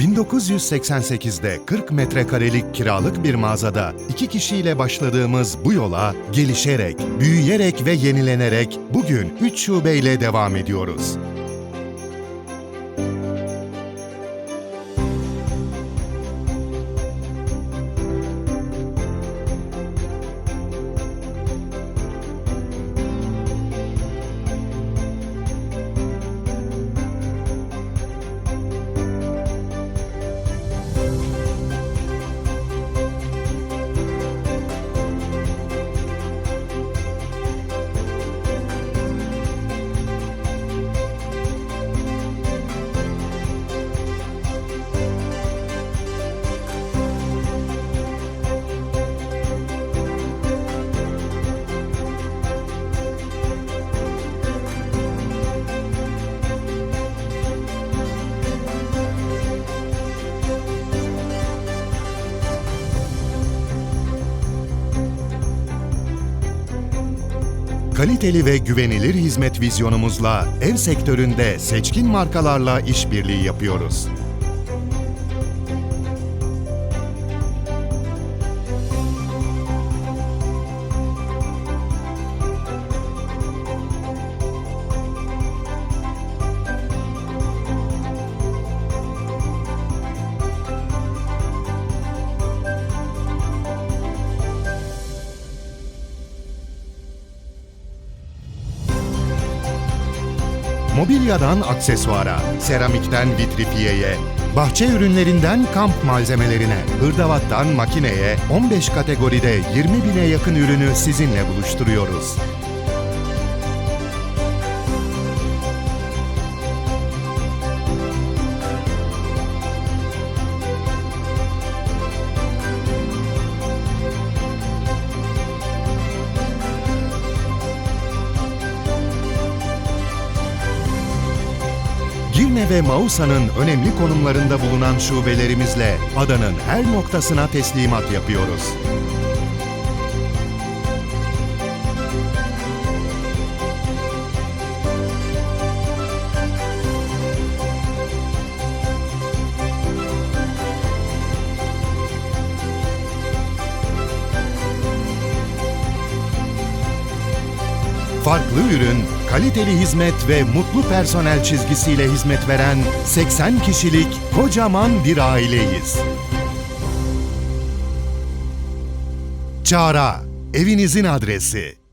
1988'de 40 metrekarelik kiralık bir mağazada iki kişiyle başladığımız bu yola gelişerek, büyüyerek ve yenilenerek bugün 3 şubeyle devam ediyoruz. Kaliteli ve güvenilir hizmet vizyonumuzla ev sektöründe seçkin markalarla işbirliği yapıyoruz. Mobilyadan aksesuara, seramikten vitrifiyeye, bahçe ürünlerinden kamp malzemelerine, hırdavattan makineye 15 kategoride 20 bine yakın ürünü sizinle buluşturuyoruz. Girne ve Mausa'nın önemli konumlarında bulunan şubelerimizle adanın her noktasına teslimat yapıyoruz. Farklı ürün, kaliteli hizmet ve mutlu personel çizgisiyle hizmet veren 80 kişilik kocaman bir aileyiz. Çağrı, evinizin adresi.